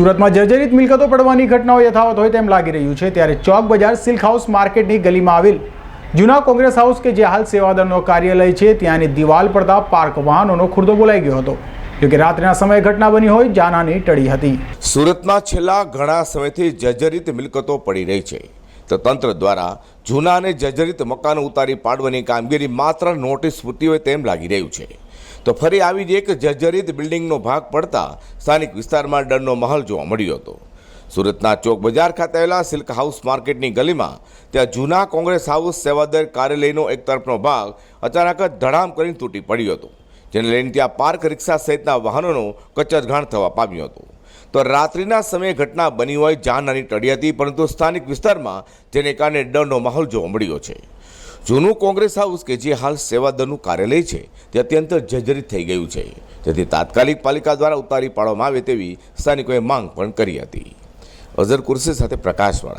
સુરતમાં જર્જરિત મિલકતો પડવાની ઘટનાઓ યથાવત હોય તેમ લાગી રહ્યું છે. ત્યારે ચોક બજાર સિલ્ક હાઉસ માર્કેટની ગલીમાં આવેલ જૂના કોંગ્રેસ હાઉસ કે જે હાલ સેવાદળનો કાર્યાલય છે, ત્યાંની દિવાલ પડતા પાર્ક વાહનોનો ખુરદો બોલાઈ ગયો હતો. જોકે રાત્રિના સમયે ઘટના બની હોય, જાનહાની ટળી હતી. સુરતમાં છેલ્લા ઘણા સમયથી જર્જરિત મિલકતો પડી રહી છે. તો તંત્ર દ્વારા જૂના અને જર્જરિત મકાનો ઉતારી પાડવાની કામગીરી માત્ર નોટિસ પૂરતી હોય તેમ લાગી રહ્યું છે. તો ફરી આવી જ એક જર્જરિત બિલ્ડિંગનો ભાગ પડતા સ્થાનિક વિસ્તારમાં ડરનો માહોલ જોવા મળ્યો હતો. સુરતના ચોક બજાર ખાતે આવેલા સિલ્ક હાઉસ માર્કેટની ગલીમાં ત્યાં જૂના કોંગ્રેસ હાઉસ સેવાદર કાર્યાલયનો એક તરફનો ભાગ અચાનક જ ધડામ કરીને તૂટી પડ્યો હતો, જેને લઈને ત્યાં પાર્ક રિક્ષા સહિતના વાહનોનો કચરઘાણ થવા પામ્યો હતો. તો રાત્રિના સમયે ઘટના બની હોય જાનહાની ટળી હતી, પરંતુ સ્થાનિક વિસ્તારમાં જેને કારણે ડરનો માહોલ જોવા મળ્યો છે. જૂનું કોંગ્રેસ હાઉસ કે જે હાલ સેવાદળનું કાર્યાલય છે, તે અત્યંત જર્જરિત થઈ ગયું છે. જેથી તાત્કાલિક પાલિકા દ્વારા ઉતારી પાડવામાં આવે તેવી સ્થાનિકોએ માંગ પણ કરી હતી. અઝર કુર્સી સાથે પ્રકાશવાળા